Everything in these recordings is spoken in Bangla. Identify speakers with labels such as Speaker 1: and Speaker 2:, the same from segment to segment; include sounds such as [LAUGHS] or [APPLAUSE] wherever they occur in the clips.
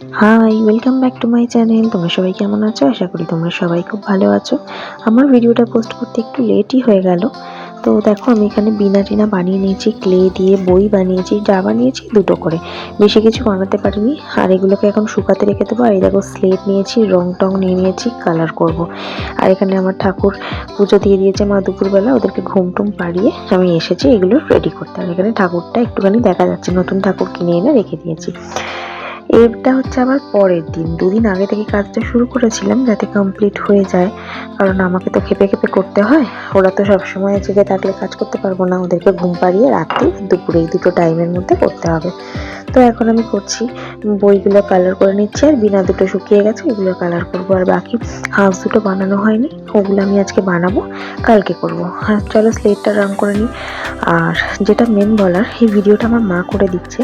Speaker 1: Hi welcome back to my channel তোমরা সবাই কেমন আছো? আশা করি তোমরা সবাই খুব ভালো আছো। আমার ভিডিওটা পোস্ট করতে একটু লেটই হয়ে গেল। তো দেখো, আমি এখানে বিনা টিনা বানিয়ে নিয়েছি ক্লে দিয়ে বই বানিয়েছি, যা বানিয়েছি, দুটো করে। বেশি কিছু বানাতে পারিনি। আর এগুলোকে এখন শুকাতে রেখে দেবো। আর এই দেখো স্লেট নিয়েছি রং টং নিয়ে নিয়েছি কালার করব। আর এখানে আমার ঠাকুর পুজো দিয়ে দিয়েছে মা দুপুরবেলা। ওদেরকে ঘুম টুম পাড়িয়ে আমি এসেছি, এগুলো রেডি করতে। আর এখানে ঠাকুরটা একটুখানি দেখা যাচ্ছে। নতুন ঠাকুর কিনে এনে রেখে দিয়েছি। এটা হচ্ছে আবার পরের দিন। দুদিন আগে থেকে কাজটা শুরু করেছিলাম যাতে কমপ্লিট হয়ে যায়। কারণ আমাকে তো খেপে খেপে করতে হয়। ওরা তো সবসময় জেগে থাকলে কাজ করতে পারব না। ওদেরকে ঘুম পাড়িয়ে রাত্রি দুপুরে এই দুটো টাইমের মধ্যে করতে হবে। তো এখন আমি করছি। বইগুলো কালার করে নিচ্ছি আর বিনা দুটো শুকিয়ে গেছে, এগুলো কালার করব। আর বাকি হাঁস দুটো বানানো হয়নি। ওগুলো আমি আজকে বানাবো, কালকে করব। হ্যাঁ চলো স্লেটটা রং করে নিই। আর যেটা মেন বলার, এই ভিডিওটা আমার মা করে দিচ্ছে।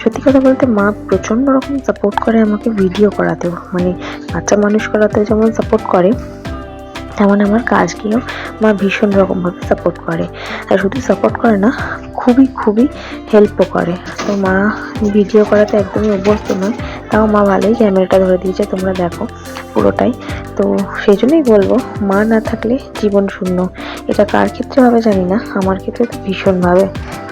Speaker 1: সত্যি কথা বলতে মা প্রচণ্ড রকম সাপোর্ট করে আমাকে ভিডিও করাতেও। মানে বাচ্চা মানুষ করাতে যেমন সাপোর্ট করে, তেমন আমার কাজকেও মা ভীষণ রকমভাবে সাপোর্ট করে। আর শুধু সাপোর্ট করে না খুবই খুবই হেল্পও করে। তো মা ভিডিও করাতে একদমই অভ্যস্ত নয়, তাও মা ভালোই ক্যামেরাটা ধরে দিয়েছে, তোমরা দেখো পুরোটাই। তো সেই জন্যই বলব, মা না থাকলে জীবন শূন্য। এটা কার ক্ষেত্রে হবে জানি না, আমার ক্ষেত্রে তো ভীষণভাবে।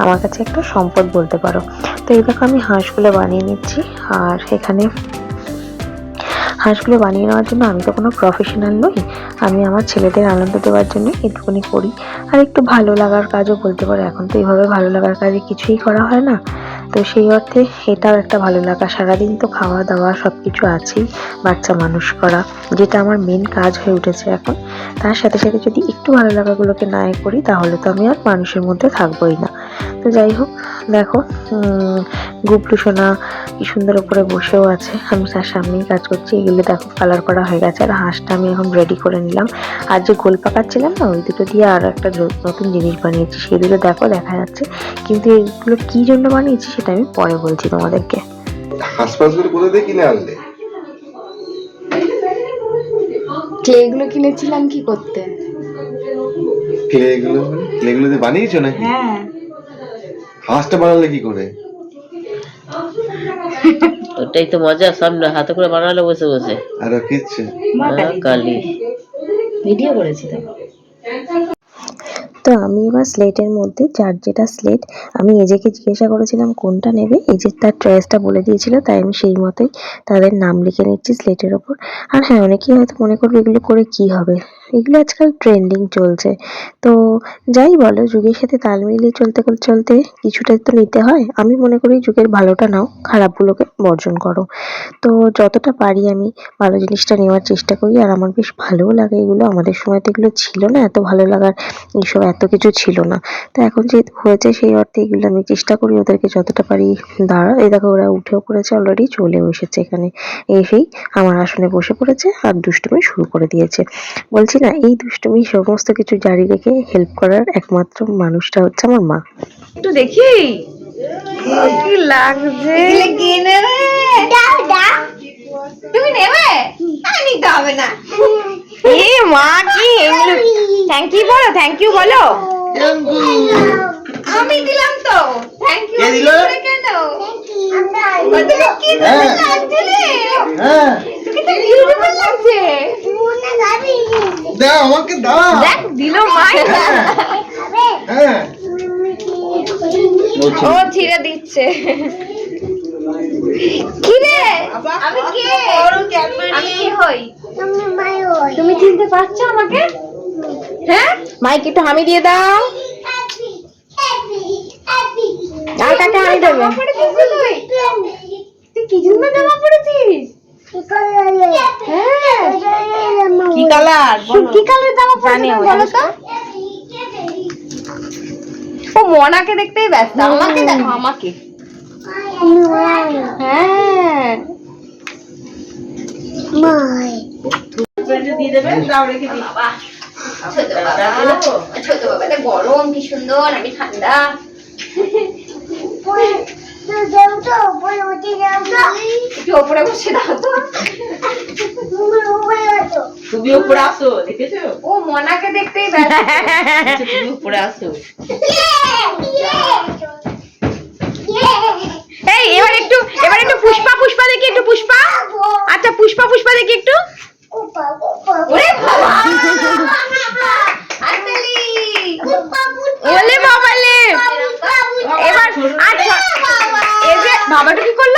Speaker 1: আমার কাছে একটা সম্পদ বলতে পারো। তো এই দেখো আমি হাঁসগুলো বানিয়ে নিচ্ছি, আর এখানে হাঁসগুলো বানিয়ে নেওয়ার জন্য আমি তো কোনো প্রফেশনাল নই। আমি আমার ছেলেদের আনন্দ দেওয়ার জন্য একটুখানি করি। আর একটু ভালো লাগার কাজও বলতে পারো, এখন তো এইভাবে ভালো লাগার কাজে কিছুই করা হয় না। তো সেই অর্থে এটাও একটা ভালো লাগা। সারাদিন তো খাওয়া দাওয়া সব কিছু আছেই, বাচ্চা মানুষ করা, যেটা আমার মেন কাজ হয়ে উঠেছে এখন। তার সাথে সাথে যদি একটু ভালো লাগাগুলোকে না করি, তাহলে তো আমি আর মানুষের মধ্যে থাকবোই না। তো যাই হোক, দেখো গুবলু সোনা কি সুন্দর উপরে বসেও আছে। আমি তার সামনেই কাজ করছি। এগুলো দেখো কালার করা হয়ে গেছে। আর হাঁসটা আমি এখন রেডি করে নিলাম। আর যে গোল পাকাচ্ছিলাম না ওই দুটো দিয়ে আর একটা নতুন জিনিস বানিয়েছি। সেই দুটো দেখো দেখা যাচ্ছে। কিন্তু এগুলো কি জন্য বানিয়েছি সেটা আমি পরে বলছি তোমাদেরকে।
Speaker 2: হাসপাতাল কোথা থেকে কিনে আনলে?
Speaker 3: ক্লেগুলো কিনেছিলাম কি করতে?
Speaker 2: ক্লে গুলো ক্লে গুলো দিয়ে বানিয়েছো নাকি?
Speaker 3: হ্যাঁ।
Speaker 2: হাঁসটা বানালে কি করে?
Speaker 4: ওটাই তো মজা সামনে হাতে করে বানালে বসে বসে।
Speaker 2: আর কিচ্ছু।
Speaker 4: কালি।
Speaker 3: ভিডিও করেছি তো।
Speaker 1: তো আমি এবার স্লেটের মধ্যে যার যেটা স্লেট আমি এজেকে জিজ্ঞাসা করেছিলাম কোনটা নেবে? এই যে তার চয়েসটা বলে দিয়েছিল তাই আমি সেই মতোই তাদের নাম লিখে নিচ্ছি স্লেটের ওপর। আর হ্যাঁ অনেকেই হয়তো মনে করবে এগুলো করে কি হবে। এগুলো আজকাল ট্রেন্ডিং চলছে। তো যাই বলো, যুগের সাথে তাল মিলিয়ে চলতে চলতে কিছুটা তো নিতে হয়। আমি মনে করি যুগের ভালোটা নাও, খারাপগুলোকে বর্জন করো। তো যতটা পারি আমি ভালো জিনিসটা নেওয়ার চেষ্টা করি। আর আমার বেশ ভালোও লাগে এগুলো। আমাদের সময় তো এগুলো ছিল না, এত ভালো লাগার এইসব এত কিছু ছিল না। তো এখন যেহেতু হয়েছে সেই অর্থে এগুলো আমি চেষ্টা করি ওদেরকে যতটা পারি দাঁড়া এই দেখো, ওরা উঠেও পড়েছে অলরেডি চলেও এসেছে এখানে। এসেই আমার আসনে বসে পড়েছে আর দুষ্টুমি শুরু করে দিয়েছে। বলছি না এই দুষ্টুমি সমস্ত কিছু জারি রেখে হেল্প করার একমাত্র মানুষটা হচ্ছে আমার মা।
Speaker 3: একটু দেখি। কি লাগছে? তুমি নেবে? আমি হবে না। এ মা কি এগুলো? থ্যাংক ইউ বলো থ্যাংক ইউ বলো। আমি দিলাম তো। থ্যাংক ইউ
Speaker 2: কে দিলো?
Speaker 3: কেন? ওদেরকে কি সুন্দর লাগছে রে
Speaker 2: হ্যাঁ। [LAUGHS] আমাকে দাও
Speaker 3: দেখ দিল মা।
Speaker 2: হ্যাঁ।
Speaker 3: ও ছিঁড়ে দিচ্ছে। কি রে আমি কে? আমি কি হই? তুমি চিনতে পারছ আমাকে? হ্যাঁ? মাইক একটু হামি দিয়ে দাও। আর কাকে হামি দেবে? তুই কি জন্য জামা পড়েছিস হ্যাঁ ও মনাকে দেখতেই ব্যস্ত আমাকে দেখো আমাকে ছোট বাবা ছোট বাবাটা গরম কি সুন্দর আমি ঠান্ডা
Speaker 4: তুমি উপরে আসো দেখেছ?
Speaker 3: ও মনাকে দেখতেই
Speaker 4: তুমি উপরে আসো।
Speaker 3: এই এবার একটু এবার একটু পুষ্পা পুষ্পা দেখি একটু পুষ্পা। আচ্ছা পুষ্পা পুষ্পা দেখি একটু। বলে ওলে বাবা এবার আচ্ছা এই যে বাবাটা কি করল?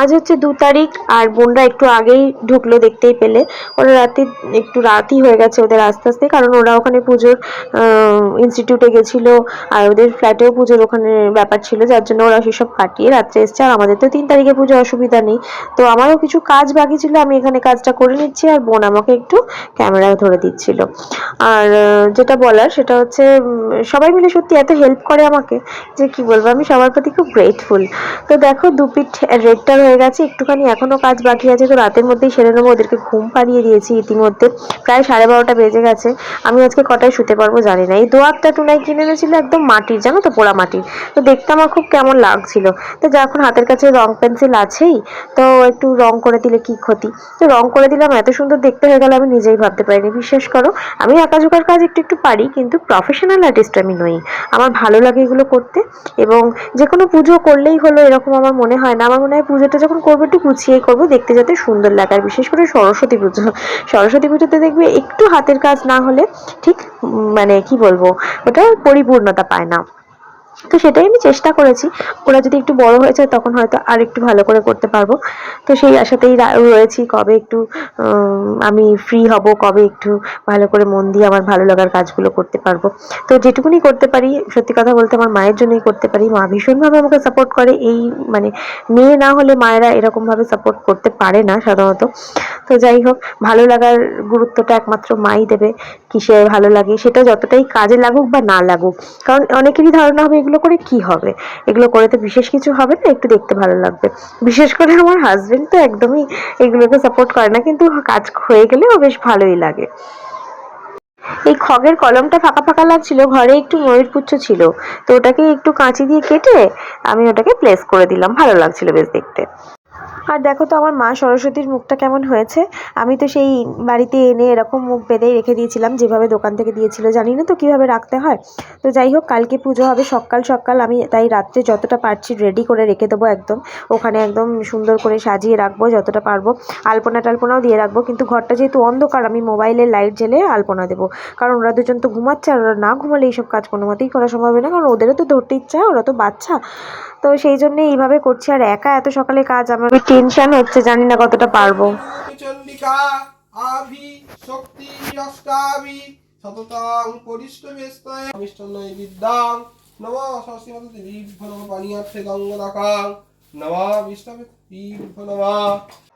Speaker 5: আজ হচ্ছে দু তারিখ, আর বোনরা একটু আগেই ঢুকলো দেখতেই পেলে। ওরা রাতে একটু রাতই হয়ে গেছে ওদের আস্তে আস্তে, কারণ ওরা ওখানে পুজোর ইনস্টিটিউটে গেছিল, আর ওদের ফ্ল্যাটেও পুজোর ওখানে ব্যাপার ছিল, যার জন্য ওরা সেসব কাটিয়ে রাত্রে এসছে। আর আমাদের তো তিন তারিখে পুজো অসুবিধা নেই। তো আমারও কিছু কাজ বাকি ছিল, আমি এখানে কাজটা করে নিচ্ছি, আর বোন আমাকে একটু ক্যামেরায় ধরে দিচ্ছিল। আর যেটা বলার সেটা হচ্ছে সবাই মিলে সত্যি এত হেল্প করে আমাকে, যে কি বলব, আমি সবার প্রতি খুব গ্রেটফুল তো দেখো দু পিঠ রেডটার হয়ে গেছে, একটুখানি এখনও কাজ বাকি আছে, তো রাতের মধ্যেই সেরে নেব। ওদেরকে ঘুম পাড়িয়ে দিয়েছি ইতিমধ্যে। প্রায় সাড়ে বারোটা বেজে গেছে। আমি আজকে কটায় শুতে পারব জানি না। এই দোয়াতটা টুনাই কিনে এনেছিল একদম মাটির, জানো তো, পোড়া মাটির। তো দেখতে আমার খুব কেমন লাগছিল। তো যখন হাতের কাছে রং পেন্সিল আছেই, তো একটু রং করে দিলে কি ক্ষতি? তো রং করে দিলাম, এত সুন্দর দেখতে হয়ে গেল, আমি নিজেই ভাবতে পারিনি। বিশ্বাস করো আমি আঁকাঝোঁকার কাজ একটু একটু পারি, কিন্তু প্রফেশনাল আর্টিস্ট আমি নই। আমার ভালো লাগে এগুলো করতে, এবং যে কোনো পুজো করলেই হলো, এরকম আমার মনে হয় না। আমার মনে হয় পুজোটা যখন করব একটু গুছিয়েই করব, দেখতে যাতে সুন্দর লাগে। আর বিশেষ করে সরস্বতী পুজো। সরস্বতী পুজোতে দেখবে একটু হাতের কাজ না হলে ঠিক মানে কি বলব, ওটা পরিপূর্ণতা পায় না। তো সেটাই আমি চেষ্টা করেছি। ওরা যদি একটু বড় হয়ে যায় তখন হয়তো আর একটু ভালো করে করতে পারব। তো সেই আশাতেই রয়েছি কবে একটু আমি ফ্রি হব, কবে একটু ভালো করে মন দিয়ে আমার ভালো লাগার কাজগুলো করতে পারব। তো যেটুকুনি করতে পারি, সত্যি কথা বলতে আমার মায়ের জন্যই করতে পারি। মা ভীষণভাবে আমাকে সাপোর্ট করে। এই মানে মেয়ে না হলে মায়েরা এরকমভাবে সাপোর্ট করতে পারে না সাধারণত। তো যাই হোক, ভালো লাগার গুরুত্বটা একমাত্র মাই দেবে। কিসে ভালো লাগে সেটা যতটাই কাজে লাগুক বা না লাগুক। কারণ অনেকেরই ধারণা হবে এগুলো করে কি হবে? এগুলো করে তো বিশেষ কিছু হবে না, একটু দেখতে ভালো লাগবে। বিশেষ করে আমার হাজবেন্ড তো একদমই এগুলোকে সাপোর্ট করে না, কিন্তু কাজ হয়ে গেলে ও বেশ ভালোই লাগে। এই খগের কলমটা ফাঁকা ফাঁকা লাগছিল, ঘরে একটু ময়ূরপুচ্ছ ছিল। তো ওটাকে একটু কাঁচি দিয়ে কেটে আমি ওটাকে প্লেস করে দিলাম। ভালো লাগছিল বেশ দেখতে। আর দেখো তো আমার মা সরস্বতীর মুখটা কেমন হয়েছে। আমি তো সেই বাড়িতে এনে এরকম মুখ বেঁধেই রেখে দিয়েছিলাম, যেভাবে দোকান থেকে দিয়েছিল, জানি না তো কীভাবে রাখতে হয়। তো যাই হোক, কালকে পুজো হবে, সকাল সকাল আমি তাই রাত্রে যতটা পারছি রেডি করে রেখে দেবো একদম। ওখানে একদম সুন্দর করে সাজিয়ে রাখব যতটা পারব। আলপনা টালপনাও দিয়ে রাখব, কিন্তু ঘরটা যেহেতু অন্ধকার, আমি মোবাইলের লাইট জ্বেলে আলপনা দেবো। কারণ ওরা দুজন তো ঘুমাচ্ছে, আর ওরা না ঘুমালে এইসব কাজ কোনো মতেই করা সম্ভব না, কারণ ওদেরও তো ধরতে ইচ্ছা, ওরা তো বাচ্চা। তো সেই জন্য এইভাবে করছি, আর একা এত সকালে কাজ আমার টেনশন হচ্ছে জানি না কতটা পারব।
Speaker 6: চন্ডিকা আভি শক্তি অষ্টাভি সততাং পরিষ্টবেস্তয় অমিষ্টনয় বিদ্যাং নম সরস্বতী মাতা নম পানীয়ার্থে গঙ্গদাকাং নম বিষ্ণবে নমা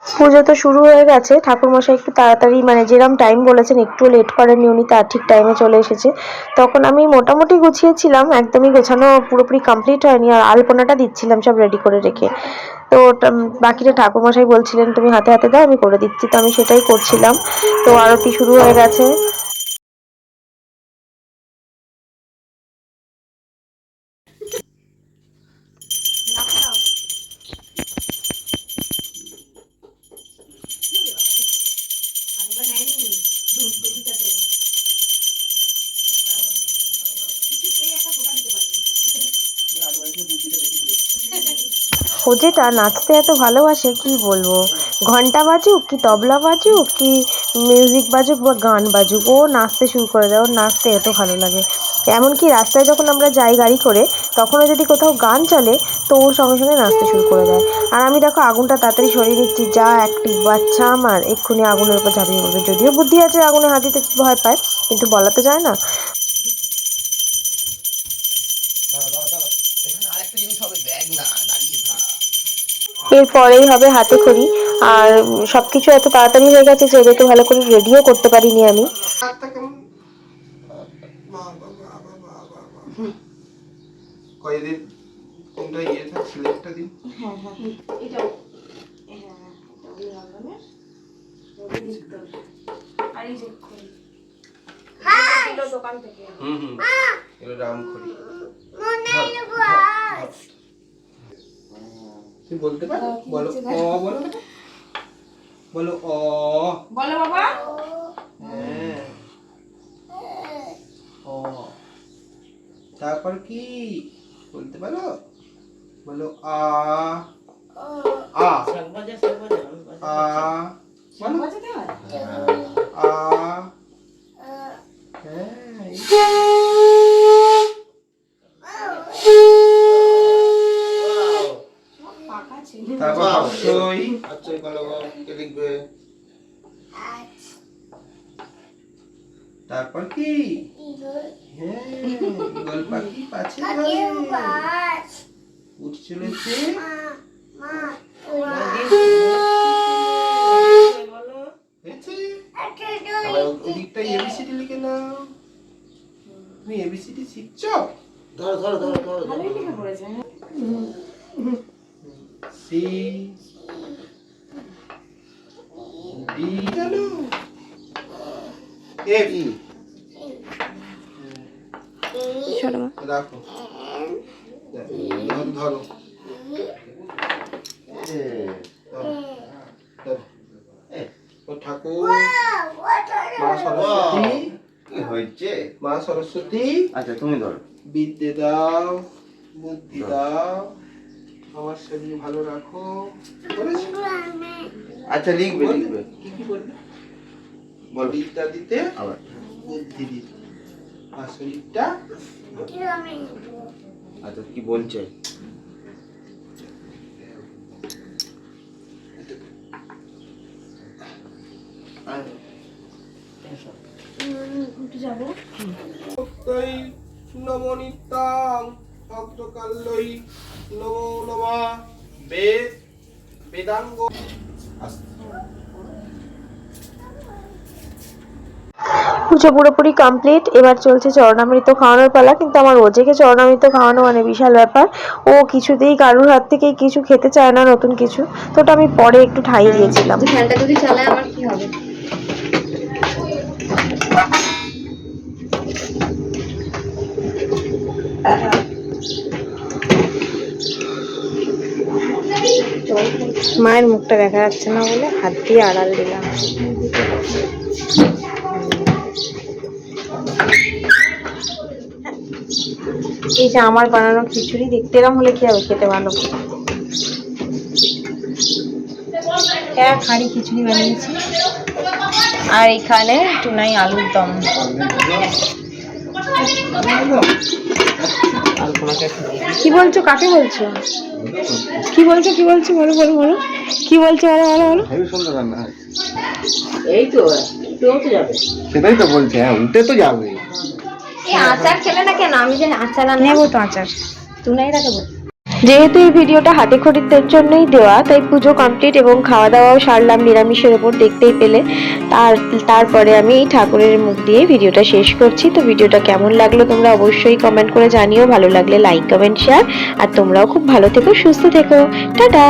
Speaker 5: পুজো তো শুরু হয়ে গেছে ঠাকুরমশাই একটু তাড়াতাড়ি মানে যেরকম টাইম বলেছেন একটু লেট করেননি উনি তার ঠিক টাইমে চলে এসেছে। তখন আমি মোটামুটি গুছিয়েছিলাম একদমই গোছানো পুরোপুরি কমপ্লিট হয়নি আর আলপনাটা দিচ্ছিলাম সব রেডি করে রেখে। তো ওটা বাকিটা ঠাকুরমশাই বলছিলেন, তুমি হাতে হাতে দাও, আমি করে দিচ্ছি। তো আমি সেটাই করছিলাম। তো আরতি শুরু হয়ে গেছে। ও যেটা নাচতে এত ভালোবাসে, কি বলব? ঘণ্টা বাজুক কি তবলা বাজুক কি মিউজিক বাজুক বা গান বাজুক? ও নাচতে শুরু করে দেয়, ওর নাচতে এত ভালো লাগে। এমনকি রাস্তায় যখন আমরা যাই গাড়ি করে, তখনও যদি কোথাও গান চলে, তো ওর সঙ্গে সঙ্গে নাচতে শুরু করে দেয়। আর আমি দেখো আগুনটা তাড়াতাড়ি সরিয়ে নিচ্ছি যা একটি বাচ্চা আমার, এক্ষুনি আগুনের উপর ঝাঁপিয়ে পড়বে। যদিও বুদ্ধি আছে আগুনে হাত দিতে ভয় পায়, কিন্তু বলা তো যায় না। এরপরেই হবে হাতে খড়ি। আর সবকিছু এত তাড়াতাড়ি হয়ে গেছে যে ওদেরকে ভালো করে রেডিও করতে পারিনি আমি।
Speaker 6: ইয়ে থাক হুম হুম এগুলো রামখড়ি। si bolu kan? Oh bolu bolu oh
Speaker 4: bolu apa? Oh. Tapar ki bolu
Speaker 6: a. A. A. A. Eh, তারপর হর্ষই হর্ষই কোনো কে লিখবে? তারপর কি? হ্যাঁ ঈগল পাখি পাছে উঠ চলেছে ওদিকটা এবিসিডি লিখে নাও। তুমি এবিসিডি শিখছো?
Speaker 4: ধরো ধরো ধরো ধরো
Speaker 6: সি ডি জানো এফ রাখো ধরো। ঠাকুর মা সরস্বতী
Speaker 2: কি হয়েছে
Speaker 6: মা সরস্বতী
Speaker 2: আচ্ছা তুমি ধরো
Speaker 6: বিদ্যে দাও বুদ্ধি দাও আমার শরীর ভালো রাখো।
Speaker 2: আচ্ছা লিখবে লিখবে।
Speaker 6: কি কি বলবে
Speaker 2: বলো।
Speaker 6: বিদ্যা দিতে
Speaker 2: আবার।
Speaker 6: বুদ্ধি দিতে। আর শরীরটা
Speaker 2: আচ্ছা কি বলছে?
Speaker 6: ভক্তৈ নমো নিত্যাং ভক্তকাল্যই নমো বেদ বেদাঙ্গ
Speaker 5: পুজো পুরোপুরি কমপ্লিট এবার চলছে চরণামৃত খাওয়ানোর পালা কিন্তু আমার ওজেকে চরণামৃত খাওয়ানো মানে বিশাল ব্যাপার। ও কিছুতেই কারুর হাত থেকে কিছু খেতে চায় না নতুন কিছু। তো ওটা আমি পরে একটু ঠাই দিয়েছিলাম।
Speaker 3: ফ্যানটা যদি চালায় আমার কি হবে?
Speaker 5: মায়ের মুখটা দেখা যাচ্ছে না বলে হাত দিয়ে আড়াল দিলাম। এই যে আমার বানানো খিচুড়ি, দেখতে এরম হলে কি হবে খেতে ভালো? এক হাঁড়ি খিচুড়ি বানিয়েছি। আর এখানে টুনাই আলুর দম। কি বলছো? কাকে বলছো? কি বলছো? কি বলছো? বলো বলো বলো। কি বলছো? বলো বলো বলো।
Speaker 2: সুন্দর রান্না
Speaker 4: এই তো
Speaker 2: সেটাই তো বলছে হ্যাঁ উঠে তো যাবে
Speaker 3: আচার খেলে না কেন? আমি জানি আচার আনব
Speaker 5: নেব তো আচার।
Speaker 3: তুনাই রাখব
Speaker 5: যেহেতু এই ভিডিওটা হাতে খরিদদের জন্যই দেওয়া, তাই পুজো কমপ্লিট এবং খাওয়া দাওয়াও সারলাম নিরামিষের ওপর দেখতেই পেলে। তার, তারপরে আমি এই ঠাকুরের মুখ দিয়ে ভিডিওটা শেষ করছি। তো ভিডিওটা কেমন লাগল তোমরা অবশ্যই কমেন্ট করে জানিও। ভালো লাগলে লাইক কমেন্ট শেয়ার আর তোমরাও খুব ভালো থেকো, সুস্থ থেকো। টাটা!